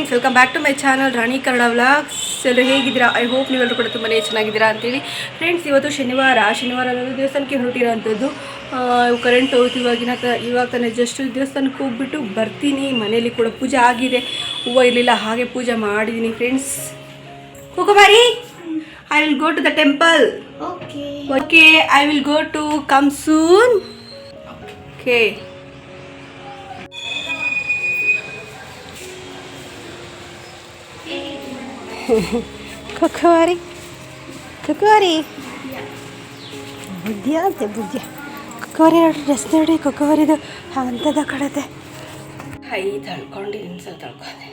Friends welcome back to my channel Rani Kannada vlogs ಎಲ್ಲರೂ ಹೇಗಿದ್ದೀರಾ? I hope ನೀವೆಲ್ಲರೂ ಕೂಡ ತುಂಬಾ ಚೆನ್ನಾಗಿದ್ದೀರಾ ಅಂತೇಳಿ. ಫ್ರೆಂಡ್ಸ್ ಇವತ್ತು ಶನಿವಾರ. ಶನಿವಾರ ಅನ್ನೋದು ದೇವಸ್ಥಾನಕ್ಕೆ ಹೊರಟಿರೋಂಥದ್ದು. ಕರೆಂಟ್ ಹೋಯ್ತು ಇವಾಗಿನ ಇವಾಗ ತಾನೇ ಜಸ್ಟ್ ದೇವಸ್ಥಾನಕ್ಕೆ ಹೋಗ್ಬಿಟ್ಟು ಬರ್ತೀನಿ. ಮನೇಲಿ ಕೂಡ ಪೂಜೆ ಆಗಿದೆ. ಹೂವು ಇರಲಿಲ್ಲ ಹಾಗೆ ಪೂಜೆ ಮಾಡಿದ್ದೀನಿ friends ಕುಕುಮಾರಿ I will go to the temple okay okay I will go to come soon okay ಕೊಕ್ಕವಾರಿ ಕೊಕ್ಕವಾರಿ ಬುದ್ಧಿಯ ಅಂತೆ ಬುದ್ಧಿಯ ಕೊಕ್ಕವಾರಿ ನೋಡಿ ಡ್ರೆಸ್ ನೋಡಿ ಕೊಕ್ಕವಾರಿದು ಅಂಥದ್ದು ಕಡತೆ ಹೈ ತಳ್ಕೊಂಡಿದ್ದೀನಿ ಸ್ವಲ್ಪ ತಳ್ಕೊಂಡೆ.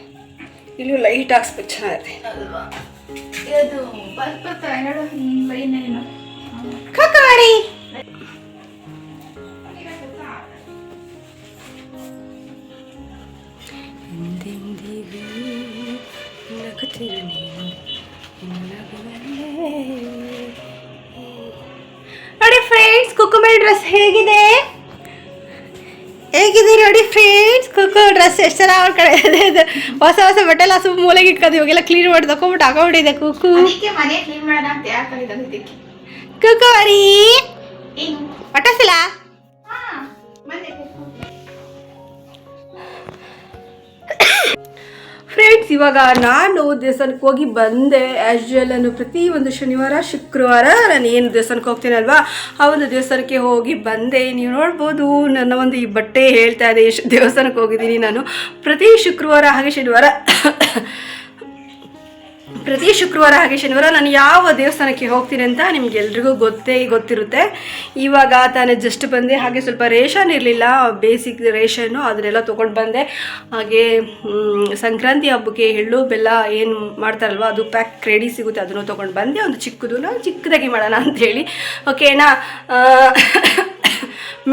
ಇಲ್ಲೂ ಲೈಟ್ ಹಾಕ್ಸ್ಬೇಕು ಚೆನ್ನಾಗಿದೆ ಅಲ್ವಾ? ಇದು ಬಲ್ಪ್ ಎರಡು ಲೈನ್ ಏನು ಕೊಕ್ಕವಾರಿ ಕುಕ್ಕು ಜನ ಎಷ್ಟು ಚೆನ್ನಾಗಿ ಕಡೆ ಹೊಸ ಹೊಸ ಬಟ್ಟೆ ಎಲ್ಲ ಸುಮ್ಮ ಮೂಲೆಗೆ ಇಟ್ಕೊಂಡು ಇವಾಗೆಲ್ಲ ಕ್ಲೀನ್ ಮಾಡಿ ತಗೊಂಬಿಟ್ಟು ಹಾಕೊಂಡಿದೆ ಕುಕ್ಕು ಕುಕ್ಕು ಏನು? ಪಟಾಸಿಲ್ಲ ಫ್ರೆಂಡ್ಸ್ ಇವಾಗ ನಾನು ದೇವಸ್ಥಾನಕ್ಕೆ ಹೋಗಿ ಬಂದೆ. ಆ್ಯಸ್ ಅನ್ನು ನಾನು ಪ್ರತಿ ಒಂದು ಶನಿವಾರ, ಶುಕ್ರವಾರ ನಾನು ಏನು ದೇವಸ್ಥಾನಕ್ಕೆ ಹೋಗ್ತೀನಲ್ವಾ? ಆ ಒಂದು ದೇವಸ್ಥಾನಕ್ಕೆ ಹೋಗಿ ಬಂದೆ. ನೀವು ನೋಡ್ಬೋದು, ನನ್ನ ಒಂದು ಈ ಬಟ್ಟೆ ಹೇಳ್ತಾ ಇದೆ ಎಷ್ಟು ದೇವಸ್ಥಾನಕ್ಕೆ ಹೋಗಿದ್ದೀನಿ ನಾನು. ಪ್ರತಿ ಶುಕ್ರವಾರ ಹಾಗೆ ಶನಿವಾರ ಪ್ರತಿ ಶುಕ್ರವಾರ ಹಾಗೆ ಶನಿವಾರ ನಾನು ಯಾವ ದೇವಸ್ಥಾನಕ್ಕೆ ಹೋಗ್ತೀನಿ ಅಂತ ನಿಮಗೆಲ್ರಿಗೂ ಗೊತ್ತೇ, ಗೊತ್ತಿರುತ್ತೆ. ಇವಾಗ ತಾನೇ ಜಸ್ಟ್ ಬಂದೆ, ಹಾಗೆ ಸ್ವಲ್ಪ ರೇಷನ್ ಇರಲಿಲ್ಲ ಬೇಸಿಕ್ ರೇಷನ್ನು ಅದನ್ನೆಲ್ಲ ತೊಗೊಂಡು ಬಂದೆ. ಹಾಗೆ ಸಂಕ್ರಾಂತಿ ಹಬ್ಬಕ್ಕೆ ಎಳ್ಳು, ಬೆಲ್ಲ ಏನು ಮಾಡ್ತಾರಲ್ವ, ಅದು ಪ್ಯಾಕ್ ರೆಡಿ ಸಿಗುತ್ತೆ, ಅದನ್ನು ತೊಗೊಂಡು ಬಂದೆ. ಒಂದು ಚಿಕ್ಕದು ನಾವು ಚಿಕ್ಕದಾಗಿ ಮಾಡೋಣ ಅಂಥೇಳಿ ಓಕೆನಾ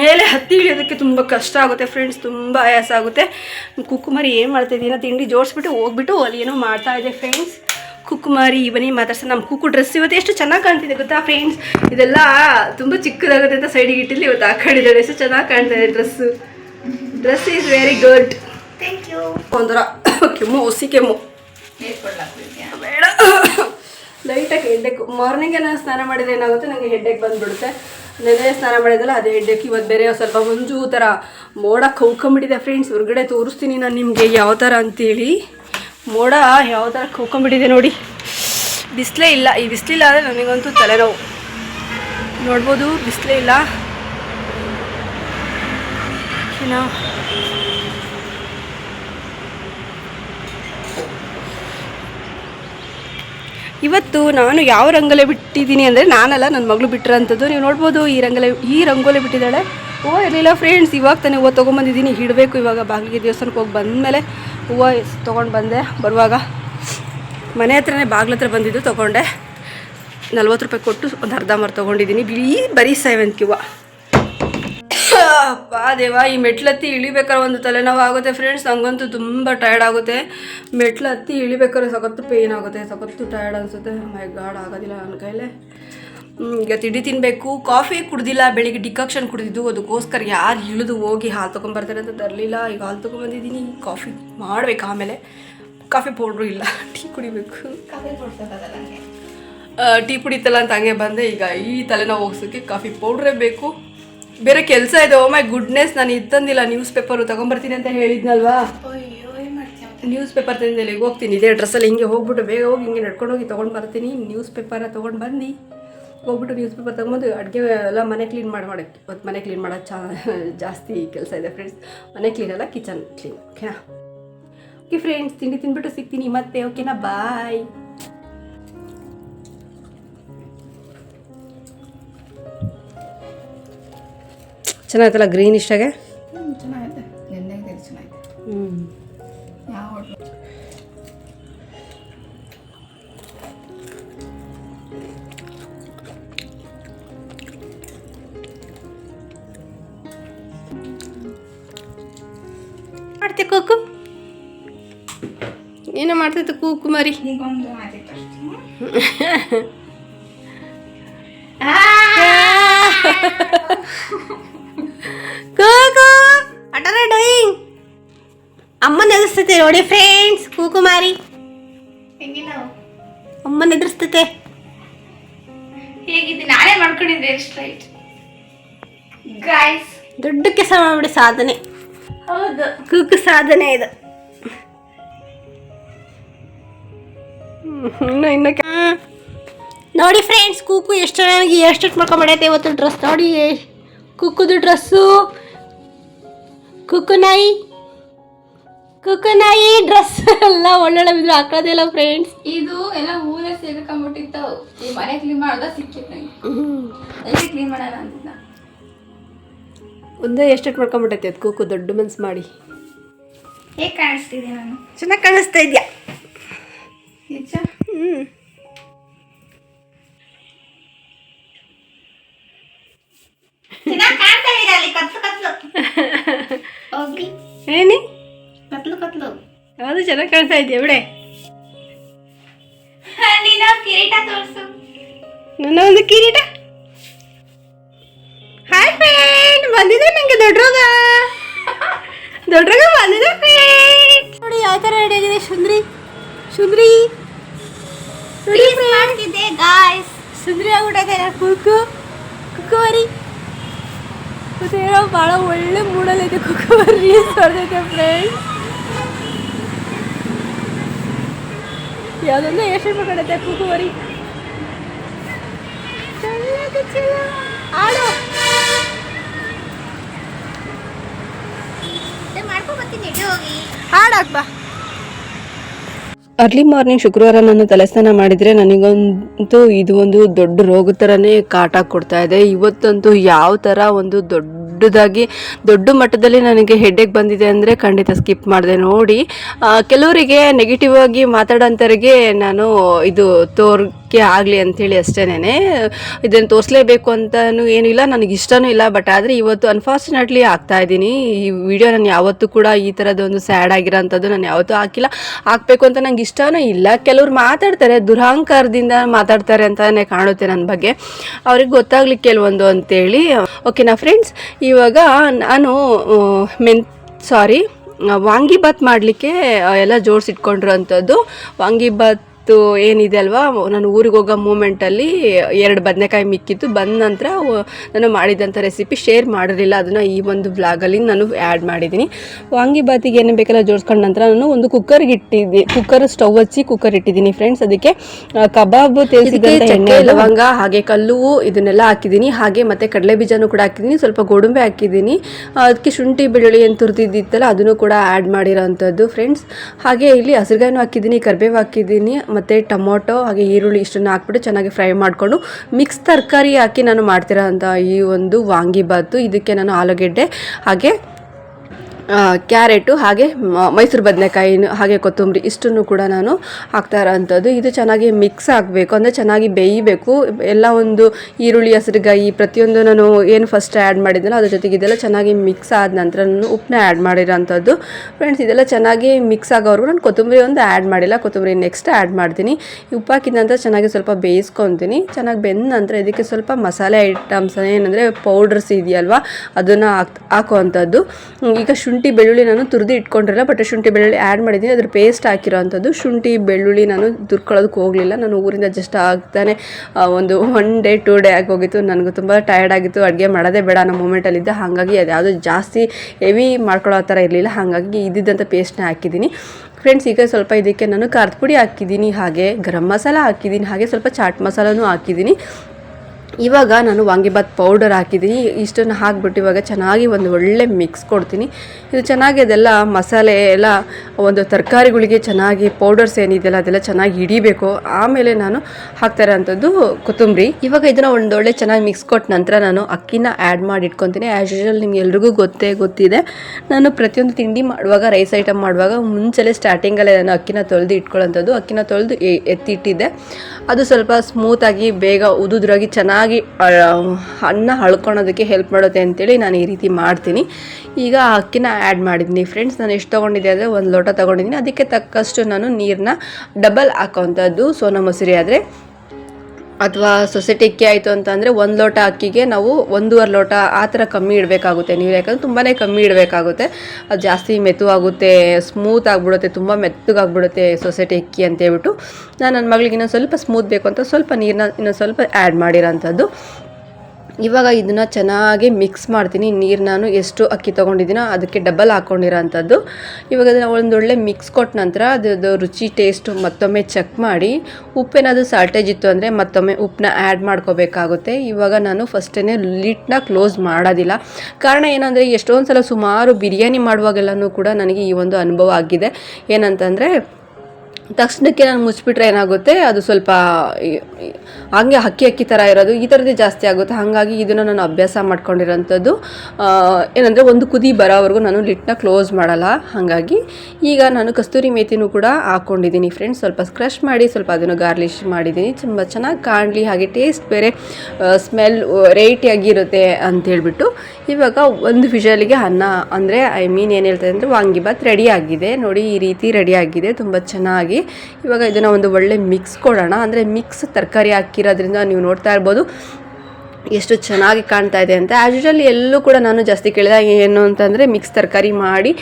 ಮೇಲೆ ಹತ್ತಿ ಇಳಿಯೋದಕ್ಕೆ ತುಂಬ ಕಷ್ಟ ಆಗುತ್ತೆ ಫ್ರೆಂಡ್ಸ್ ತುಂಬ ಆಯಾಸ ಆಗುತ್ತೆ. ಕುಕ್ಕುಮರಿ ಏನು ಮಾಡ್ತಾಯಿದ್ದೀನ ತಿಂಡಿ ಜೋಡಿಸ್ಬಿಟ್ಟು ಹೋಗ್ಬಿಟ್ಟು ಅಲ್ಲಿ ಏನೋ ಮಾಡ್ತಾ ಇದೆ ಫ್ರೆಂಡ್ಸ್ ಕುಕ್ಕುಮಾರಿ ಇವನಿ ಮಾತಾಡ್ಸ ನಮ್ಮ ಕುಕ್ಕು ಡ್ರೆಸ್ ಇವತ್ತು ಎಷ್ಟು ಚೆನ್ನಾಗಿ ಕಾಣ್ತಿದೆ ಗೊತ್ತಾ ಫ್ರೆಂಡ್ಸ್ ಇದೆಲ್ಲ ತುಂಬ ಚಿಕ್ಕದಾಗುತ್ತೆ ಅಂತ ಸೈಡಿಗೆ ಇಟ್ಟಿಲ್ಲಿ ಇವತ್ತು ಹಾಕೊಂಡಿದ್ದಾಳೆ ಎಷ್ಟು ಚೆನ್ನಾಗಿ ಕಾಣ್ತಾ ಇದೆ dress dress is very good thank you ಒಂಥರ ಕೆಮ್ಮು ಹುಸಿ ಕೆಮ್ಮು. ಬೇಡ. ಲೈಟಾಗಿ ಹೆಡ್ಡೇಕ್ ಮಾರ್ನಿಂಗ್ ನಾನು ಸ್ನಾನ ಮಾಡಿದ್ರೆ ಏನಾಗುತ್ತೆ? ನನಗೆ ಹೆಡ್ಡೇಕ್ ಬಂದುಬಿಡುತ್ತೆ. ನೆನೆ ಸ್ನಾನ ಮಾಡಿದಲ್ಲ ಅದೇ ಹೆಡ್ಡೇಕ್ ಇವತ್ತು ಬೇರೆ ಸ್ವಲ್ಪ ಮಂಜು ಥರ ಮೋಡ ಕೌಕೊಂಬಿಟ್ಟಿದೆ ಫ್ರೆಂಡ್ಸ್ ಹೊರಗಡೆ ತೋರಿಸ್ತೀನಿ ನಾನು ನಿಮಗೆ ಯಾವ ಥರ ಅಂತೇಳಿ. ಮೋಡ ಯಾವ ಥರ ಕೌಕೊಂಬಿಟ್ಟಿದೆ ನೋಡಿ. ಬಿಸಿಲೇ ಇಲ್ಲ. ಈ ಬಿಸಿಲಿಲ್ಲ ಅಂದ್ರೆ ನನಗಂತೂ ತಲೆನೋವು. ನೋಡ್ಬೋದು, ಬಿಸಿಲೇ ಇಲ್ಲ. ಏನೋ. ಇವತ್ತು ನಾನು ಯಾವ ರಂಗೋಲೆ ಬಿಟ್ಟಿದ್ದೀನಿ ಅಂದರೆ ನಾನಲ್ಲ ನನ್ನ ಮಗಳು ಬಿಟ್ಟಿರೋಂಥದ್ದು. ನೀವು ನೋಡ್ಬೋದು, ಈ ರಂಗೋಲೆ ಈ ರಂಗೋಲೆ ಬಿಟ್ಟಿದ್ದಾಳೆ. ಹೂವು ಇರಲಿಲ್ಲ ಫ್ರೆಂಡ್ಸ್ ಇವಾಗ ತಾನೇ ಹೂವು ತೊಗೊಂಬಂದಿದ್ದೀನಿ. ಇಡಬೇಕು ಇವಾಗ. ಬಾಗಿಲಿಗೆ ದೇವಸ್ಥಾನಕ್ಕೆ ಹೋಗಿ ಬಂದಮೇಲೆ ಹೂವು ತೊಗೊಂಡು ಬಂದೆ. ಬರುವಾಗ ಮನೆ ಹತ್ರನೇ ಬಾಗಿಲ ಹತ್ರ ಬಂದಿದ್ದು ತೊಗೊಂಡೆ. ನಲ್ವತ್ತು ರೂಪಾಯಿ ಕೊಟ್ಟು ಒಂದು ಅರ್ಧ ಮರ ತೊಗೊಂಡಿದ್ದೀನಿ. ಬಿಳಿ ಬರೀ ಸೇವಂತಿಗೆ ಹೂವು. ಅಪ್ಪ ದೇವ, ಈ ಮೆಟ್ಲತ್ತಿ ಇಳಿಬೇಕಾದ್ರೆ ಒಂದು ತಲೆನೋವು ಆಗುತ್ತೆ ಫ್ರೆಂಡ್ಸ್ ನಂಗಂತೂ ತುಂಬ ಟಯರ್ಡ್ ಆಗುತ್ತೆ. ಮೆಟ್ಲು ಹತ್ತಿ ಇಳಿಬೇಕಾದ್ರೆ ಸಖತ್ತು ಪೇಯ್ನ್ ಆಗುತ್ತೆ. ಸಖತ್ತು ಟಯರ್ಡ್ ಅನಿಸುತ್ತೆ. ಮೈ ಗಾಡ್ ಆಗೋದಿಲ್ಲ ನನ್ನ ಕೈಲೇ. ಈಗ ತಿಂಡಿ ತಿನ್ನಬೇಕು ಕಾಫಿ ಕುಡ್ದಿಲ್ಲ ಬೆಳಿಗ್ಗೆ ಡಿಕಾಕ್ಷನ್ ಕುಡಿದಿದ್ದು ಅದಕ್ಕೋಸ್ಕರ ಯಾರು ಇಳಿದು ಹೋಗಿ ಹಾಲು ತೊಗೊಂಬರ್ತಾರೆ ಅಂತ ತರಲಿಲ್ಲ. ಈಗ ಹಾಲು ತೊಗೊಂಬಂದಿದ್ದೀನಿ ಕಾಫಿ ಮಾಡ್ಬೇಕು ಆಮೇಲೆ. ಕಾಫಿ ಪೌಡ್ರು ಇಲ್ಲ ಟೀ ಕುಡಿಬೇಕು. ಕಾಫಿ ಟೀ ಕುಡಿತಲ್ಲ ಅಂತ ಹಂಗೆ ಬಂದೆ. ಈಗ ಈ ತಲೆನೋವು ಹೋಗ್ಸೋಕ್ಕೆ ಕಾಫಿ ಪೌಡ್ರೇ ಬೇಕು. ಬೇರೆ ಕೆಲಸ ಇದೆ ಓ ಮೈ ಗುಡ್ನೆಸ್ ನಾನು ಇತ್ತಂದಿಲ್ಲ ನ್ಯೂಸ್ ಪೇಪರು ತೊಗೊಂಬರ್ತೀನಿ ಅಂತ ಹೇಳಿದ್ನಲ್ವಾ? ನ್ಯೂಸ್ ಪೇಪರ್ ತಂದಿಲ್ಲ ಈಗ ಹೋಗ್ತೀನಿ. ಇದೇ ಡ್ರೆಸ್ಸಲ್ಲಿ ಹಿಂಗೆ ಹೋಗ್ಬಿಟ್ಟು ಬೇಗ ಹೋಗಿ ಹಿಂಗೆ ನಡ್ಕೊಂಡು ಹೋಗಿ ತೊಗೊಂಡು ಬರ್ತೀನಿ. ನ್ಯೂಸ್ ಪೇಪರ ತೊಗೊಂಡು ಬಂದು ಹೋಗ್ಬಿಟ್ಟು ನ್ಯೂಸ್ ಪೇಪರ್ ತೊಗೊಂಬಂದು ಅಡುಗೆ ಎಲ್ಲ ಮನೆ ಕ್ಲೀನ್ ಮಾಡಿ ಮಾಡೋಕ್ಕೆ ಇವತ್ತು ಮನೆ ಕ್ಲೀನ್ ಮಾಡೋದು ಚಾ ಜಾಸ್ತಿ ಕೆಲಸ ಇದೆ ಫ್ರೆಂಡ್ಸ್ ಮನೆ ಕ್ಲೀನ್ ಅಲ್ಲ ಕಿಚನ್ ಕ್ಲೀನ್ ಓಕೆನಾ ಓಕೆ ಫ್ರೆಂಡ್ಸ್ ತಿಂಡಿ ತಿಂದ್ಬಿಟ್ಟು ಸಿಗ್ತೀನಿ. ಮತ್ತೆ ಓಕೆನಾ ಬಾಯ್ ಚೆನ್ನಾಗಿತ್ತಲ್ಲ ಗ್ರೀನ್ ಇಷ್ಟಾಗೆ? ಚೆನ್ನಾಗಿದೆ. ಚೆನ್ನಾಗಿದೆ. ಹ್ಞೂ ಮಾಡ್ತೆ ಕೂಕು? ಏನೋ ಮಾಡ್ತೈತೆ ಕೂಕು ಮರಿ. ಕೂಕು ಅಟರ ಡೂಯಿಂಗ್. ಅಮ್ಮ ಎದುರಿಸ್ತಾ ಎದುರಿಸ್ತೈತೆ ನೋಡಿ ಫ್ರೆಂಡ್ಸ್ ಕೂಕುಮಾರಿ ಮಾರಿ. ಅಮ್ಮನ ಎದುರಿಸ್ತೈತೆ ಹೇಗಿದ್ದೆ ನಾನೇ ಮಾಡ್ಕೊಂಡಿದ್ದೆ ಸ್ಟ್ರೈಟ್ ಗೈಸ್ ದೊಡ್ಡ ಕೆಲಸ ಮಾಡ್ಬಿಡಿ ಸಾಧನೆ. ಹೌದು. ಕೂಕು ಸಾಧನೆ ಇದು. ಇನ್ನು ಇನ್ನು ನೋಡಿ ಫ್ರೆಂಡ್ಸ್ ಕೂಕು ಎಷ್ಟು ಚೆನ್ನಾಗಿ ಎಷ್ಟು ಮಾಡ್ಕೊಂಬಿಡೈತೆ ಇವತ್ತು ಡ್ರೆಸ್ ನೋಡಿ ಕುಕ್ಕುದು ಡ್ರೆಸ್ಸು ಕುಕ್ಕು ನಾಯಿ. ಕುಕ್ಕು ನಾಯಿ ಡ್ರೆಸ್ ಎಲ್ಲ ಒಳ್ಳೊಳ್ಳೆ ಬಿದ್ರು ಹಾಕೋದಿಲ್ಲ ಫ್ರೆಂಡ್ಸ್ ಇದು ಎಲ್ಲ ಊರೇ ಸೇರ್ಕೊಂಡ್ಬಿಟ್ಟಿತ್ತು. ಈ ಮನೆ ಕ್ಲೀನ್ ಮಾಡೋದ ಸಿಕ್ಕಿತ್ತು ಕ್ಲೀನ್ ಮಾಡೋಣ ಒಂದೇ ಎಷ್ಟೆಟ್ ಮಾಡ್ಕೊಂಬಿಟ್ಟೈತೆ ಅದು ಕೂಕು ದೊಡ್ಡ ಮನ್ಸು ಮಾಡಿ. ಹೇಗೆ ಕಾಣಿಸ್ತಿದೆ ನಾನು? ಚೆನ್ನಾಗಿ ಕಾಣಿಸ್ತಾ ಇದೆಯಾ? ನಿಜ? ಹ್ಞೂ ಏನಿ? ಕತ್ಲು ಕತ್ಲು. ಯಾವುದು ಚೆನ್ನಾಗಿ ಕಾಣ್ತಾ ಇದೆಯಾ ಬಿಡೆ? ನನ್ನ ಒಂದು ಕಿರೀಟ? ದೊಡ್ಡರೋಗ ದೊಡ್ಡರೋಗ ಬಂದಿದೆ ಫ್ರೆಂಡ್ ನೋಡಿ ಯಾವ ಥರ ರೆಡಿ ಆಗಿದೆ ಸುಂದ್ರಿ ಸುಂದ್ರಿ ನೋಡಿ ಮಾಡ್ತಿದ್ದೆ ಗಾಯ್ಸ್ ಸುಂದ್ರಿ ಆಗ್ಬಿಟ್ಟೈತೆ ಕುಕ್ಕು ಕುಕ್ಕುವರಿ ಮತ್ತೆ ಏನೋ ಭಾಳ ಒಳ್ಳೆ ಮೂಡಲ್ಲೈತೆ ಕುಕ್ಕುವರಿ ರೀಲ್ಸ್ ಬರ್ತೈತೆ ಫ್ರೆಂಡ್ ಯಾವುದೊಂದು ಎಷ್ಟು ಮಾಡ್ಕೊಂಡೈತೆ ಕುಕ್ಕುವರಿ ಆಡು ಮಾಡ್ಕೊಂಡ್ ಬರ್ತೀನಿ ಹೋಗಿ ಅರ್ಲಿ ಮಾರ್ನಿಂಗ್ ಶುಕ್ರವಾರ ನಾನು ತಲೆಸ್ನಾನ ಮಾಡಿದರೆ ನನಗಂತೂ ಇದು ಒಂದು ದೊಡ್ಡ ರೋಗ ಥರನೇ ಕಾಟ ಕೊಡ್ತಾ ಇದೆ. ಇವತ್ತಂತೂ ಯಾವ ಥರ ಒಂದು ದೊಡ್ಡದಾಗಿ, ದೊಡ್ಡ ಮಟ್ಟದಲ್ಲಿ ನನಗೆ ಹೆಡ್ಡೇಕ್ ಬಂದಿದೆ ಅಂದರೆ ಖಂಡಿತ ಸ್ಕಿಪ್ ಮಾಡಿದೆ. ನೋಡಿ ಕೆಲವರಿಗೆ ನೆಗೆಟಿವ್ ಆಗಿ ಮಾತಾಡೋಂಥವ್ರಿಗೆ ನಾನು ಇದು ತೋರ್ಕೆ ಆಗಲಿ ಅಂಥೇಳಿ ಅಷ್ಟೇನೆ ಇದನ್ನು ತೋರಿಸಲೇಬೇಕು ಅಂತಲೂ ಇಲ್ಲ ನನಗೆ ಇಷ್ಟನೂ ಇಲ್ಲ, ಬಟ್ ಆದರೆ ಇವತ್ತು ಅನ್ಫಾರ್ಚುನೇಟ್ಲಿ ಆಗ್ತಾ ಇದ್ದೀನಿ. ಈ ವಿಡಿಯೋ ನಾನು ಯಾವತ್ತೂ ಕೂಡ ಈ ಥರದ ಒಂದು ಸ್ಯಾಡ್ ಆಗಿರೋಂಥದ್ದು ನಾನು ಯಾವತ್ತೂ ಹಾಕಿಲ್ಲ. ಹಾಕಬೇಕು ಅಂತ ನಂಗೆ ಇಷ್ಟನೂ ಇಲ್ಲ. ಕೆಲವ್ರು ಮಾತಾಡ್ತಾರೆ, ದುರಹಂಕಾರದಿಂದ ಮಾತಾಡ್ತಾರೆ ಅಂತಲೇ ಕಾಣುತ್ತೆ ನನ್ನ ಬಗ್ಗೆ. ಅವ್ರಿಗೆ ಗೊತ್ತಾಗ್ಲಿ ಕೆಲವೊಂದು ಅಂತೇಳಿ. ಓಕೆನಾ ಫ್ರೆಂಡ್ಸ್ ಇವಾಗ ನಾನು ಮೆನ್ ಸಾರಿ ವಾಂಗಿಬಾತ್ ಮಾಡಲಿಕ್ಕೆ ಎಲ್ಲ ಜೋಡಿಸಿಟ್ಕೊಂಡಿರೋಂಥದ್ದು ವಾಂಗಿಬಾತ್ ಏನಿದೆ ಅಲ್ವಾ ನಾನು ಊರಿಗೆ ಹೋಗೋ ಮೂಮೆಂಟಲ್ಲಿ ಎರಡು ಬದನೆಕಾಯಿ ಮಿಕ್ಕಿತ್ತು ಬಂದ ನಂತರ ನಾನು ಮಾಡಿದಂಥ ರೆಸಿಪಿ ಶೇರ್ ಮಾಡಿರಲಿಲ್ಲ. ಅದನ್ನು ಈ ಒಂದು ಬ್ಲಾಗಲ್ಲಿ ನಾನು ಆ್ಯಡ್ ಮಾಡಿದ್ದೀನಿ. ವಾಂಗಿಬಾತಿಗೆ ಏನೇನು ಬೇಕಲ್ಲ ಜೋಡಿಸ್ಕೊಂಡ ನಂತರ ನಾನು ಒಂದು ಕುಕ್ಕರ್ಗೆ ಇಟ್ಟಿದ್ದೆ. ಕುಕ್ಕರ್ ಸ್ಟವ್ ಹಚ್ಚಿ ಕುಕ್ಕರ್ ಇಟ್ಟಿದ್ದೀನಿ ಫ್ರೆಂಡ್ಸ್ ಅದಕ್ಕೆ ಕಬಾಬ್ ಎಣ್ಣೆ ಲವಂಗ ಹಾಗೆ ಕಲ್ಲು ಇದನ್ನೆಲ್ಲ ಹಾಕಿದ್ದೀನಿ. ಹಾಗೆ ಮತ್ತು ಕಡಲೆ ಬೀಜನೂ ಕೂಡ ಹಾಕಿದ್ದೀನಿ. ಸ್ವಲ್ಪ ಗೋಡಂಬೆ ಹಾಕಿದ್ದೀನಿ. ಅದಕ್ಕೆ ಶುಂಠಿ ಬೆಳ್ಳುಳ್ಳಿ ಏನು ತುರಿದಿದ್ದಿತ್ತಲ್ಲ ಅದನ್ನು ಕೂಡ ಆ್ಯಡ್ ಮಾಡಿರೋ ಫ್ರೆಂಡ್ಸ್ ಹಾಗೆ ಇಲ್ಲಿ ಹಸಿರುಗಾಯಿನೂ ಹಾಕಿದ್ದೀನಿ ಕರ್ಬೇವು ಹಾಕಿದ್ದೀನಿ. ಮತ್ತು ಟೊಮೊಟೊ, ಹಾಗೆ ಈರುಳ್ಳಿ ಇಷ್ಟನ್ನು ಹಾಕ್ಬಿಟ್ಟು ಚೆನ್ನಾಗಿ ಫ್ರೈ ಮಾಡಿಕೊಂಡು ಮಿಕ್ಸ್ ತರಕಾರಿ ಹಾಕಿ ನಾನು ಮಾಡ್ತಿರೋ ಅಂಥ ಈ ಒಂದು ವಾಂಗಿಬಾತು. ಇದಕ್ಕೆ ನಾನು ಆಲೂಗೆಡ್ಡೆ, ಹಾಗೆ ಕ್ಯಾರೆಟು, ಹಾಗೆ ಮೈಸೂರು ಬದನೆಕಾಯಿ ಹಾಗೆ ಕೊತ್ತಂಬರಿ, ಇಷ್ಟನ್ನು ಕೂಡ ನಾನು ಹಾಕ್ತಾ ಇರೋವಂಥದ್ದು. ಇದು ಚೆನ್ನಾಗಿ ಮಿಕ್ಸ್ ಆಗಬೇಕು. ಅಂದರೆ ಚೆನ್ನಾಗಿ ಬೇಯಬೇಕು. ಎಲ್ಲ ಒಂದು ಈರುಳ್ಳಿ, ಹಸಿರುಗಾಯಿ, ಪ್ರತಿಯೊಂದು ನಾನು ಏನು ಫಸ್ಟ್ ಆ್ಯಡ್ ಮಾಡಿದ್ದೆನೋ ಅದ್ರ ಜೊತೆಗೆ ಇದೆಲ್ಲ ಚೆನ್ನಾಗಿ ಮಿಕ್ಸ್ ಆದ ನಂತರ ನಾನು ಉಪ್ಪನ್ನ ಆ್ಯಡ್ ಮಾಡಿರೋಂಥದ್ದು ಫ್ರೆಂಡ್ಸ್ ಇದೆಲ್ಲ ಚೆನ್ನಾಗಿ ಮಿಕ್ಸ್ ಆಗೋವರೆಗೂ ನಾನು ಕೊತ್ತಂಬರಿ ಒಂದು ಆ್ಯಡ್ ಮಾಡಿಲ್ಲ. ಕೊತ್ತಂಬರಿ ನೆಕ್ಸ್ಟ್ ಆ್ಯಡ್ ಮಾಡ್ತೀನಿ. ಉಪ್ಪು ಹಾಕಿದ ನಂತರ ಚೆನ್ನಾಗಿ ಸ್ವಲ್ಪ ಬೇಯಿಸ್ಕೊತೀನಿ. ಚೆನ್ನಾಗಿ ಬೆಂದ ನಂತರ ಇದಕ್ಕೆ ಸ್ವಲ್ಪ ಮಸಾಲೆ ಐಟಮ್ಸ್, ಏನಂದರೆ ಪೌಡರ್ಸ್ ಇದೆಯಲ್ವ, ಅದನ್ನು ಹಾಕ್, ಹಾಕುವಂಥದ್ದು. ಈಗ ಶುಂಠಿ ಬೆಳ್ಳುಳ್ಳಿ ನಾನು ತುರಿದು ಇಟ್ಕೊಂಡಿರಲ್ಲ ಬಟ್ ಶುಂಠಿ ಬೆಳ್ಳುಳ್ಳಿ ಆ್ಯಡ್ ಮಾಡಿದ್ದೀನಿ. ಅದ್ರ ಪೇಸ್ಟ್ ಹಾಕಿರೋ ಅಂಥದ್ದು ಶುಂಠಿ ಬೆಳ್ಳುಳ್ಳಿ ನಾನು ತುರ್ಕೊಳ್ಳೋದಕ್ಕೆ ಹೋಗಲಿಲ್ಲ. ನಾನು ಊರಿಂದ ಜಸ್ಟ್ ಆಗ್ತಾನೆ ಒಂದು ಒನ್ ಡೇ ಟೂ ಡೇ ಆಗೋಗಿತ್ತು ನನಗೂ ತುಂಬ ಟಯರ್ಡ್ ಆಗಿತ್ತು. ಅಡುಗೆ ಮಾಡೋದೇ ಬೇಡ ಅನ್ನೋ ಮೂಮೆಂಟಲ್ಲಿದ್ದೆ ಹಾಗಾಗಿ ಅದು ಯಾವುದೋ ಜಾಸ್ತಿ ಹೆವಿ ಮಾಡ್ಕೊಳ್ಳೋ ಥರ ಇರಲಿಲ್ಲ. ಹಾಗಾಗಿ ಇದ್ದಿದ್ದಂಥ ಪೇಸ್ಟ್ನ ಹಾಕಿದ್ದೀನಿ. ಫ್ರೆಂಡ್ಸ್ ಈಗ ಸ್ವಲ್ಪ ಇದಕ್ಕೆ ನಾನು ಖಾರದ ಪುಡಿ ಹಾಕಿದ್ದೀನಿ. ಹಾಗೆ ಗರಂ ಮಸಾಲ ಹಾಕಿದ್ದೀನಿ. ಹಾಗೆ ಸ್ವಲ್ಪ ಚಾಟ್ ಮಸಾಲನೂ ಹಾಕಿದ್ದೀನಿ. ಇವಾಗ ನಾನು ವಾಂಗಿಬಾತ್ ಪೌಡರ್ ಹಾಕಿದ್ದೀನಿ. ಇಷ್ಟನ್ನು ಹಾಕ್ಬಿಟ್ಟು ಇವಾಗ ಚೆನ್ನಾಗಿ ಒಂದು ಒಳ್ಳೆ ಮಿಕ್ಸ್ ಕೊಡ್ತೀನಿ. ಇದು ಚೆನ್ನಾಗಿ ಅದೆಲ್ಲ ಮಸಾಲೆ ಎಲ್ಲ, ಒಂದು ತರಕಾರಿಗಳಿಗೆ ಚೆನ್ನಾಗಿ ಪೌಡರ್ಸ್ ಏನಿದೆಯಲ್ಲ ಅದೆಲ್ಲ ಚೆನ್ನಾಗಿ ಹಿಡಿಬೇಕು. ಆಮೇಲೆ ನಾನು ಹಾಕ್ತಾ ಇರೋಂಥದ್ದು ಕೊತ್ತಂಬರಿ. ಇವಾಗ ಇದನ್ನು ಒಂದು ಒಳ್ಳೆ ಚೆನ್ನಾಗಿ ಮಿಕ್ಸ್ ಕೊಟ್ಟ ನಂತರ ನಾನು ಅಕ್ಕಿನ ಆ್ಯಡ್ ಮಾಡಿ ಇಟ್ಕೊತೀನಿ. ಆ್ಯಸ್ ಯೂಶಲ್ ನಿಮ್ಗೆ ಎಲ್ರಿಗೂ ಗೊತ್ತೇ ಗೊತ್ತಿದೆ. ನಾನು ಪ್ರತಿಯೊಂದು ತಿಂಡಿ ಮಾಡುವಾಗ ರೈಸ್ ಐಟಮ್ ಮಾಡುವಾಗ ಮುಂಚೆಲೆ ಸ್ಟಾರ್ಟಿಂಗಲ್ಲೇ ನಾನು ಅಕ್ಕಿನ ತೊಳೆದು ಇಟ್ಕೊಳ್ಳೋಂಥದ್ದು. ಅಕ್ಕಿನ ತೊಳೆದು ಎತ್ತಿಟ್ಟಿದ್ದೆ. ಅದು ಸ್ವಲ್ಪ ಸ್ಮೂತಾಗಿ ಬೇಗ ಉದುದ್ರಾಗಿ ಚೆನ್ನಾಗಿ ಆ, ಅನ್ನ ಹಳ್ಕೊಳೋದಕ್ಕೆ ಹೆಲ್ಪ್ ಮಾಡುತ್ತೆ ಅಂತೇಳಿ ನಾನು ಈ ರೀತಿ ಮಾಡ್ತೀನಿ. ಈಗ ಅಕ್ಕಿನ ಆ್ಯಡ್ ಮಾಡಿದ್ದೀನಿ ಫ್ರೆಂಡ್ಸ್ ನಾನು ಎಷ್ಟು ತೊಗೊಂಡಿದ್ದೆ ಅಂದರೆ ಒಂದು ಲೋಟ ತೊಗೊಂಡಿದ್ದೀನಿ ಅದಕ್ಕೆ ತಕ್ಕಷ್ಟು ನಾನು ನೀರನ್ನ ಡಬಲ್ ಹಾಕೋವಂಥದ್ದು ಸೋನಾ ಮೊಸರಿ ಆದರೆ ಅಥವಾ ಸೊಸೈಟಿ ಅಕ್ಕಿ ಆಯಿತು ಅಂತಂದರೆ ಒಂದು ಲೋಟ ಅಕ್ಕಿಗೆ ನಾವು ಒಂದೂವರೆ ಲೋಟ ಆ ಥರ ಕಮ್ಮಿ ಇಡಬೇಕಾಗುತ್ತೆ. ನೀರು ಯಾಕಂದ್ರೆ ತುಂಬಾ ಕಮ್ಮಿ ಇಡಬೇಕಾಗುತ್ತೆ. ಅದು ಜಾಸ್ತಿ ಮೆತ್ತುವಾಗುತ್ತೆ ಸ್ಮೂತ್ ಆಗಿಬಿಡುತ್ತೆ, ತುಂಬ ಮೆತ್ತಗಾಗ್ಬಿಡುತ್ತೆ ಸೊಸೈಟಿ ಅಕ್ಕಿ ಅಂತ ಹೇಳ್ಬಿಟ್ಟು. ನಾನು ನನ್ನ ಮಗಳಿಗೆ ಇನ್ನೊಂದು ಸ್ವಲ್ಪ ಸ್ಮೂತ್ ಬೇಕು ಅಂತ ಸ್ವಲ್ಪ ನೀರನ್ನ ಇನ್ನೊಂದು ಸ್ವಲ್ಪ ಆ್ಯಡ್ ಮಾಡಿರೋಂಥದ್ದು. ಇವಾಗ ಇದನ್ನು ಚೆನ್ನಾಗಿ ಮಿಕ್ಸ್ ಮಾಡ್ತೀನಿ. ನೀರು ನಾನು ಎಷ್ಟು ಅಕ್ಕಿ ತೊಗೊಂಡಿದ್ದೀನೋ ಅದಕ್ಕೆ ಡಬಲ್ ಹಾಕ್ಕೊಂಡಿರೋ ಅಂಥದ್ದು ಇವಾಗ ಅದನ್ನು ಒಂದೊಳ್ಳೆ ಮಿಕ್ಸ್ ಕೊಟ್ಟ ನಂತರ ಅದರದ್ದು ರುಚಿ ಟೇಸ್ಟು ಮತ್ತೊಮ್ಮೆ ಚೆಕ್ ಮಾಡಿ. ಉಪ್ಪೇನಾದರೂ ಸಾಲ್ಟೇಜ್ ಇತ್ತು ಅಂದರೆ ಮತ್ತೊಮ್ಮೆ ಉಪ್ಪನ್ನ ಆ್ಯಡ್ ಮಾಡ್ಕೋಬೇಕಾಗುತ್ತೆ. ಇವಾಗ ನಾನು ಫಸ್ಟೇ ಲಿಟ್ನ ಕ್ಲೋಸ್ ಮಾಡೋದಿಲ್ಲ. ಕಾರಣ ಏನಂದರೆ ಎಷ್ಟೊಂದು ಸಲ ಸುಮಾರು ಬಿರಿಯಾನಿ ಮಾಡುವಾಗೆಲ್ಲನೂ ಕೂಡ ನನಗೆ ಈ ಒಂದು ಅನುಭವ ಆಗಿದೆ. ಏನಂತಂದರೆ ತಕ್ಷಣಕ್ಕೆ ನಾನು ಮುಚ್ಚಿಬಿಟ್ರೆ ಏನಾಗುತ್ತೆ? ಅದು ಸ್ವಲ್ಪ ಹಂಗೆ ಅಕ್ಕಿ ಅಕ್ಕಿ ಥರ ಇರೋದು, ಈ ಥರದ್ದೇ ಜಾಸ್ತಿ ಆಗುತ್ತೆ. ಹಾಗಾಗಿ ಇದನ್ನು ನಾನು ಅಭ್ಯಾಸ ಮಾಡ್ಕೊಂಡಿರೋಂಥದ್ದು. ಏನಂದರೆ ಒಂದು ಕುದಿ ಬರೋವರೆಗೂ ನಾನು ಲಿಟ್ನ ಕ್ಲೋಸ್ ಮಾಡಲ್ಲ. ಹಾಗಾಗಿ ಈಗ ನಾನು ಕಸ್ತೂರಿ ಮೇಥಿನೂ ಕೂಡ ಹಾಕ್ಕೊಂಡಿದ್ದೀನಿ ಫ್ರೆಂಡ್ಸ್. ಸ್ವಲ್ಪ ಸ್ಕ್ರಶ್ ಮಾಡಿ, ಸ್ವಲ್ಪ ಅದನ್ನು ಗಾರ್ಲಿಶ್ ಮಾಡಿದ್ದೀನಿ. ತುಂಬ ಚೆನ್ನಾಗಿ ಕಾಣಲಿ, ಹಾಗೆ ಟೇಸ್ಟ್ ಬೇರೆ ಸ್ಮೆಲ್ ರೇಟಿಯಾಗಿರುತ್ತೆ ಅಂತೇಳ್ಬಿಟ್ಟು ಇವಾಗ ಒಂದು ವಿಷಲಿಗೆ ಅನ್ನ, ಅಂದರೆ, ಐ ಮೀನ್ ಏನು ಹೇಳ್ತಾರೆ ಅಂದರೆ ವಾಂಗಿಬಾತ್ ರೆಡಿ ಆಗಿದೆ. ನೋಡಿ, ಈ ರೀತಿ ರೆಡಿ ಆಗಿದೆ. ತುಂಬ ಚೆನ್ನಾಗಿ ಇವಾಗ ಇದನ್ನು ಒಂದು ಒಳ್ಳೆ ಮಿಕ್ಸ್ ಕೊಡೋಣ. ಅಂದರೆ ಮಿಕ್ಸ್ ತರಕಾರಿ ಹಾಕಿರೋದ್ರಿಂದ ನೀವು ನೋಡ್ತಾ ಇರ್ಬೋದು. ಎಷ್ಟು ಚೆನ್ನಾಗಿ ಕಾಣ್ತಾ ಇದೆ ಅಂತ. ಆ್ಯಸ್ ಯೂಶಲ್ ಎಲ್ಲೂ ಕೂಡ ನಾನು ಜಾಸ್ತಿ ಕೇಳಿದ ಏನು ಅಂತಂದರೆ ಮಿಕ್ಸ್ ತರಕಾರಿ ಮಾಡಿ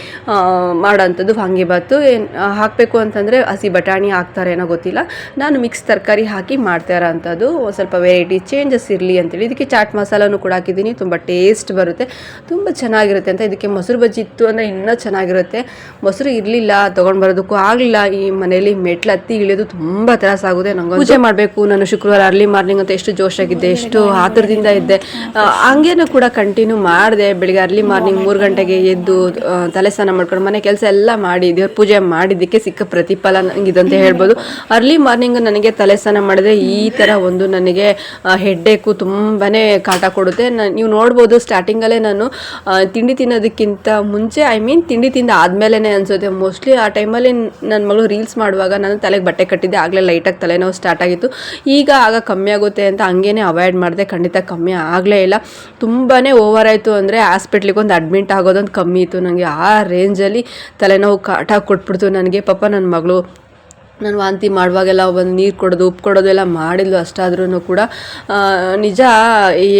ಮಾಡೋಂಥದ್ದು ವಾಂಗಿಬಾತು ಏನು ಹಾಕಬೇಕು ಅಂತಂದರೆ ಹಸಿ ಬಟಾಣಿ ಹಾಕ್ತಾರೇನೋ ಗೊತ್ತಿಲ್ಲ. ನಾನು ಮಿಕ್ಸ್ ತರಕಾರಿ ಹಾಕಿ ಮಾಡ್ತಾ ಇರೋಂಥದ್ದು ಒಂದು ಸ್ವಲ್ಪ ವೆರೈಟಿ ಚೇಂಜಸ್ ಇರಲಿ ಅಂತೇಳಿ. ಇದಕ್ಕೆ ಚಾಟ್ ಮಸಾಲನೂ ಕೂಡ ಹಾಕಿದ್ದೀನಿ. ತುಂಬ ಟೇಸ್ಟ್ ಬರುತ್ತೆ. ತುಂಬ ಚೆನ್ನಾಗಿರುತ್ತೆ ಅಂತ. ಇದಕ್ಕೆ ಮೊಸರು ಬಜ್ಜಿ ಇತ್ತು ಅಂದರೆ ಇನ್ನೂ ಚೆನ್ನಾಗಿರುತ್ತೆ. ಮೊಸರು ಇರಲಿಲ್ಲ ತೊಗೊಂಡು ಬರೋದಕ್ಕೂ ಆಗಲಿಲ್ಲ. ಈ ಮನೆಯಲ್ಲಿ ಮೆಟ್ಲು ಹತ್ತಿ ಇಳಿಯೋದು ತುಂಬ ತ್ರಾಸಾಗುತ್ತೆ ನಂಗೆ ಪೂಜೆ ಮಾಡಬೇಕು. ನಾನು ಶುಕ್ರವಾರ ಅರ್ಲಿ ಮಾರ್ನಿಂಗ್ ಅಂತ ಎಷ್ಟು ಜೋಶಾಗಿದ್ದೆ ಎಷ್ಟು ಆತುರದಿಂದ ಇದ್ದೆ. ಆ, ಹಂಗೇನು ಕೂಡ ಕಂಟಿನ್ಯೂ ಮಾಡಿದೆ. ಬೆಳಿಗ್ಗೆ ಅರ್ಲಿ ಮಾರ್ನಿಂಗ್ ಮೂರು ಗಂಟೆಗೆ ಎದ್ದು ತಲೆ ಸ್ನಾನ ಮಾಡ್ಕೊಂಡು ಮನೆ ಕೆಲಸ ಎಲ್ಲ ಮಾಡಿ ದೇವ್ರ ಪೂಜೆ ಮಾಡಿದ್ದಕ್ಕೆ ಸಿಕ್ಕ ಪ್ರತಿಫಲ ನನಗಿದಂತ ಹೇಳ್ಬೋದು. ಅರ್ಲಿ ಮಾರ್ನಿಂಗ್ ನನಗೆ ತಲೆ ಸ್ನಾನ ಮಾಡಿದ್ರೆ ಈ ಥರ ಒಂದು ನನಗೆ ಹೆಡ್ಡೇಕು ತುಂಬಾ ಕಾಟ ಕೊಡುತ್ತೆ. ನೀವು ನೋಡ್ಬೋದು ಸ್ಟಾರ್ಟಿಂಗಲ್ಲೇ ನಾನು ತಿಂಡಿ ತಿನ್ನೋದಕ್ಕಿಂತ ಮುಂಚೆ ಐ ಮೀನ್ ತಿಂಡಿ ತಿಂದ ಆದಮೇಲೆ ಅನಿಸುತ್ತೆ. ಮೋಸ್ಟ್ಲಿ ಆ ಟೈಮಲ್ಲಿ ನನ್ನ ಮಗಳು ರೀಲ್ಸ್ ಮಾಡುವಾಗ ನಾನು ತಲೆಗೆ ಬಟ್ಟೆ ಕಟ್ಟಿದ್ದೆ. ಆಗಲೇ ಲೈಟಾಗಿ ತಲೆನೋವು ಸ್ಟಾರ್ಟ್ ಆಗಿತ್ತು. ಈಗ ಆಗ ಕಮ್ಮಿ ಆಗುತ್ತೆ ಅಂತ ಹಂಗೇನೆ ಅವಾಯ್ಡ್ ಮಾಡಿದೆ. ಖಂಡಿತ ಕಮ್ಮಿ ಆಗಲೇ ಇಲ್ಲ. ತುಂಬಾ ಓವರ್ ಆಯಿತು ಅಂದರೆ ಹಾಸ್ಪಿಟ್ಲಿಗೆ ಒಂದು ಅಡ್ಮಿಟ್ ಆಗೋದೊಂದು ಕಮ್ಮಿ ಇತ್ತು. ನನಗೆ ಆ ರೇಂಜಲ್ಲಿ ತಲೆನೋವು ಕಾಟ ಕೊಟ್ಬಿಡ್ತು. ನನಗೆ ಪಾಪ ನನ್ನ ಮಗಳು ನಾನು ವಾಂತಿ ಮಾಡುವಾಗೆಲ್ಲ ಒಂದು ನೀರು ಕೊಡೋದು, ಉಪ್ಪು ಕೊಡೋದು ಎಲ್ಲ ಮಾಡಿದ್ಲು ಅಷ್ಟಾದ್ರೂ ಕೂಡ. ನಿಜ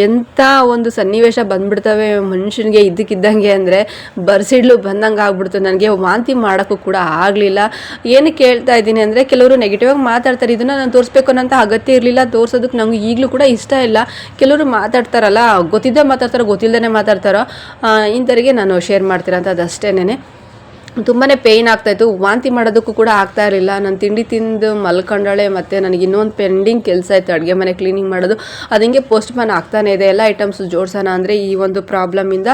ಎಂಥ ಒಂದು ಸನ್ನಿವೇಶ ಬಂದ್ಬಿಡ್ತವೆ ಮನುಷ್ಯನಿಗೆ ಇದ್ದಕ್ಕಿದ್ದಂಗೆ ಅಂದರೆ ಬರ್ಸಿಡ್ಲು ಬಂದಂಗೆ ಆಗ್ಬಿಡ್ತು. ನನಗೆ ವಾಂತಿ ಮಾಡೋಕ್ಕೂ ಕೂಡ ಆಗಲಿಲ್ಲ. ಏನಕ್ಕೆ ಹೇಳ್ತಾ ಇದ್ದೀನಿ ಅಂದರೆ ಕೆಲವರು ನೆಗೆಟಿವ್ ಆಗಿ ಮಾತಾಡ್ತಾರೆ. ಇದನ್ನು ನಾನು ತೋರಿಸ್ಬೇಕು ಅನ್ನೋಂಥ ಅಗತ್ಯ ಇರಲಿಲ್ಲ. ತೋರಿಸೋದಕ್ಕೆ ನಂಗೆ ಈಗಲೂ ಕೂಡ ಇಷ್ಟ ಇಲ್ಲ. ಕೆಲವರು ಮಾತಾಡ್ತಾರಲ್ಲ, ಗೊತ್ತಿದ್ದೇ ಮಾತಾಡ್ತಾರೋ ಗೊತ್ತಿಲ್ಲದೇ ಮಾತಾಡ್ತಾರೋ ಇಂಥವರಿಗೆ ನಾನು ಶೇರ್ ಮಾಡ್ತೀರಂತ ಅದಷ್ಟೇನೆ ತುಂಬಾ ಪೇಯ್ನ್ ಆಗ್ತಾಯಿತ್ತು ವಾಂತಿ ಮಾಡೋದಕ್ಕೂ ಕೂಡ ಆಗ್ತಾ ಇರಲಿಲ್ಲ. ನಾನು ತಿಂಡಿ ತಿಂದು ಮಲ್ಕೊಂಡಳೆ ಮತ್ತು ನನಗೆ ಇನ್ನೊಂದು ಪೆಂಡಿಂಗ್ ಕೆಲಸ ಇತ್ತು. ಅಡುಗೆ ಮನೆ ಕ್ಲೀನಿಂಗ್ ಮಾಡೋದು. ಅದು ಹಿಂಗೆ ಪೋಸ್ಟ್ ಆಗ್ತಾನೇ ಇದೆ. ಎಲ್ಲ ಐಟಮ್ಸ್ ಜೋಡ್ಸೋಣ ಅಂದರೆ ಈ ಒಂದು ಪ್ರಾಬ್ಲಮಿಂದ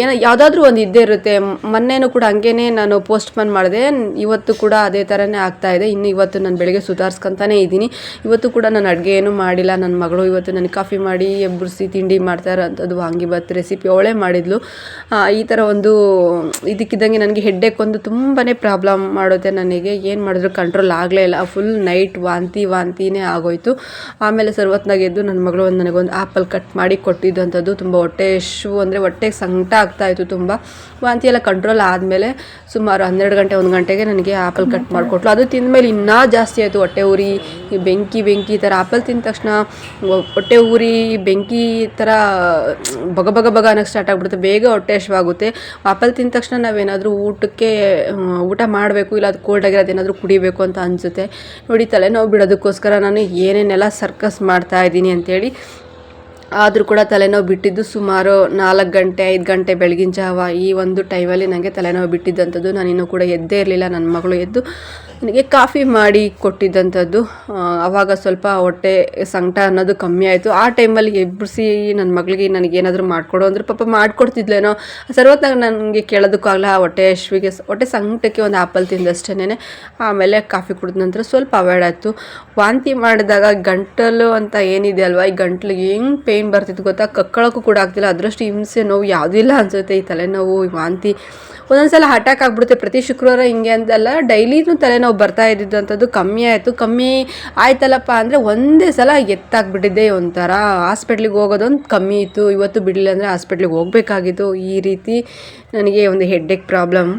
ಏನೋ, ಯಾವುದಾದ್ರೂ ಒಂದು ಇದ್ದೇ ಇರುತ್ತೆ. ಮೊನ್ನೆನೂ ಕೂಡ ಹಂಗೇ ನಾನು ಪೋಸ್ಟ್ ಮ್ಯಾನ್ ಮಾಡಿದೆ. ಇವತ್ತು ಕೂಡ ಅದೇ ಥರನೇ ಆಗ್ತಾ ಇದೆ. ಇನ್ನು ಇವತ್ತು ನಾನು ಬೆಳಗ್ಗೆ ಸುಧಾರಿಸ್ಕೊತಾನೆ ಇದ್ದೀನಿ. ಇವತ್ತು ಕೂಡ ನಾನು ಅಡುಗೆ ಏನೂ ಮಾಡಿಲ್ಲ. ನನ್ನ ಮಗಳು ಇವತ್ತು ನನಗೆ ಕಾಫಿ ಮಾಡಿ ಎಬ್ಬರಿಸಿ ತಿಂಡಿ ಮಾಡ್ತಾ ಇರೋಂಥದ್ದು. ವಾಂಗಿಬಾತ್ ರೆಸಿಪಿ ಅವಳೇ ಮಾಡಿದ್ಲು. ಈ ಥರ ಒಂದು ಇದಕ್ಕಿದ್ದಂಗೆ ನನಗೆ ಹೆಡ್ಡೇಕ್ ತುಂಬಾ ಪ್ರಾಬ್ಲಮ್ ಮಾಡುತ್ತೆ ನನಗೆ. ಏನು ಮಾಡಿದ್ರು ಕಂಟ್ರೋಲ್ ಆಗಲೇ ಇಲ್ಲ. ಫುಲ್ ನೈಟ್ ವಾಂತಿ ವಾಂತಿನೇ ಆಗೋಯಿತು. ಆಮೇಲೆ ಸರ್ವತ್ನಾಗ ಎದ್ದು ನನ್ನ ಮಗಳು ಒಂದು ನನಗೊಂದು ಆ್ಯಪಲ್ ಕಟ್ ಮಾಡಿ ಕೊಟ್ಟಿದ್ದಂಥದ್ದು ತುಂಬ ಹೊಟ್ಟೆ ಶೂ ಅಂದರೆ ಹೊಟ್ಟೆಗೆ ಸಂಕಟ ಆಗ್ತಾಯಿತ್ತು ತುಂಬ. ವಾಂತಿ ಎಲ್ಲ ಕಂಟ್ರೋಲ್ ಆದಮೇಲೆ ಸುಮಾರು ಹನ್ನೆರಡು ಗಂಟೆ, ಒಂದು ಗಂಟೆಗೆ ನನಗೆ ಆ್ಯಪಲ್ ಕಟ್ ಮಾಡಿಕೊಟ್ಲು. ಅದು ತಿಂದಮೇಲೆ ಇನ್ನೂ ಜಾಸ್ತಿ ಆಯಿತು. ಹೊಟ್ಟೆ ಉರಿ, ಬೆಂಕಿ ಬೆಂಕಿ ಈ ಥರ ಆ್ಯಪಲ್ ತಿಂದ ತಕ್ಷಣ ಹೊಟ್ಟೆ ಉರಿ, ಬೆಂಕಿ ಥರ ಬಗ ಬಗ ಬಗ ಅನ್ನೋಕ್ಕೆ ಸ್ಟಾರ್ಟ್ ಆಗಿಬಿಡುತ್ತೆ. ಬೇಗ ಹೊಟ್ಟೆ ಹಶ್ವಾಗುತ್ತೆ ಆ್ಯಪಲ್ ತಿಂದ ತಕ್ಷಣ ನಾವೇನಾದರೂ ಊಟಕ್ಕೆ ಊಟ ಮಾಡಬೇಕು, ಇಲ್ಲ ಅದು ಕೋಲ್ಡ್ ಆಗಿರೋದು ಏನಾದರೂ ಕುಡಿಬೇಕು ಅಂತ ಅನಿಸುತ್ತೆ. ನೋಡಿ ತಲೆನೋವು ಬಿಡೋದಕ್ಕೋಸ್ಕರ ನಾನು ಏನೇನೆಲ್ಲ ಸರ್ಕಸ್ ಮಾಡ್ತಾ ಇದ್ದೀನಿ ಅಂತೇಳಿ, ಆದರೂ ಕೂಡ ತಲೆನೋವು ಬಿಟ್ಟಿದ್ದು ಸುಮಾರು ನಾಲ್ಕು ಗಂಟೆ, ಐದು ಗಂಟೆ ಬೆಳಗಿನ ಜಾವ ಈ ಒಂದು ಟೈಮಲ್ಲಿ ನನಗೆ ತಲೆನೋವು ಬಿಟ್ಟಿದ್ದಂಥದ್ದು. ನಾನು ಇನ್ನೂ ಕೂಡ ಎದ್ದೇ ಇರಲಿಲ್ಲ ನನ್ನ ಮಗಳು ಎದ್ದು. ನನಗೆ ಕಾಫಿ ಮಾಡಿ ಕೊಟ್ಟಿದ್ದಂಥದ್ದು ಅವಾಗ ಸ್ವಲ್ಪ ಹೊಟ್ಟೆ ಸಂಕಟ ಅನ್ನೋದು ಕಮ್ಮಿ ಆಯಿತು. ಆ ಟೈಮಲ್ಲಿ ಎಬ್ಬಿಸಿ ನನ್ನ ಮಗಳಿಗೆ ನನಗೇನಾದರೂ ಮಾಡಿಕೊಡು ಅಂದರೆ ಪಾಪ ಮಾಡಿಕೊಡ್ತಿದ್ಲೇನೋ. ಸರ್ವತ್ನಾಗ ನನಗೆ ಕೇಳೋದಕ್ಕೂ ಆಗಲ್ಲ ಹೊಟ್ಟೆ ಅಶ್ವಿಗೆ ಹೊಟ್ಟೆ ಸಂಕಟಕ್ಕೆ ಒಂದು ಆ್ಯಪಲ್ ತಿಂದಷ್ಟೇನೆ ಆಮೇಲೆ ಕಾಫಿ ಕುಡಿದ ನಂತರ ಸ್ವಲ್ಪ ಅವಾಯ್ಡ್ ಆಯಿತು. ವಾಂತಿ ಮಾಡಿದಾಗ ಗಂಟಲು ಅಂತ ಏನಿದೆ ಅಲ್ವಾ, ಈ ಗಂಟ್ಲಿಗೆ ಹೆಂಗೆ ಪೇಯ್ನ್ ಬರ್ತಿತ್ತು ಗೊತ್ತಾ? ಕಕ್ಕಳಕ್ಕೂ ಕೂಡ ಆಗ್ತಿಲ್ಲ. ಅದರಷ್ಟು ಹಿಂಸೆ ನೋವು ಯಾವುದೂ ಇಲ್ಲ ಅನ್ಸುತ್ತೆ ಈ ತಲೆನೋವು ವಾಂತಿ. ಒಂದೊಂದ್ಸಲ ಅಟ್ಯಾಕ್ ಆಗ್ಬಿಡುತ್ತೆ. ಪ್ರತಿ ಶುಕ್ರವಾರ ಹಿಂಗೆ ಅಂತಲ್ಲ ಡೈಲಿನೂ ತಲೆನೋವು ಬರ್ತಾ ಇದ್ದಿದ್ದಂಥದ್ದು ಕಮ್ಮಿ ಆಯಿತು. ಕಮ್ಮಿ ಆಯ್ತಲ್ಲಪ್ಪ ಅಂದರೆ ಒಂದೇ ಸಲ ಎತ್ತಾಕ್ಬಿಟ್ಟಿದ್ದೆ ಒಂಥರ. ಹಾಸ್ಪಿಟ್ಲಿಗೆ ಹೋಗೋದೊಂದು ಕಮ್ಮಿ ಇತ್ತು. ಇವತ್ತು ಬಿಡಲಿಲ್ಲ ಅಂದರೆ ಹಾಸ್ಪಿಟ್ಲಿಗೆ ಹೋಗಬೇಕಾಗಿತ್ತು. ಈ ರೀತಿ ನನಗೆ ಒಂದು ಹೆಡ್ಡೆಕ್ ಪ್ರಾಬ್ಲಮ್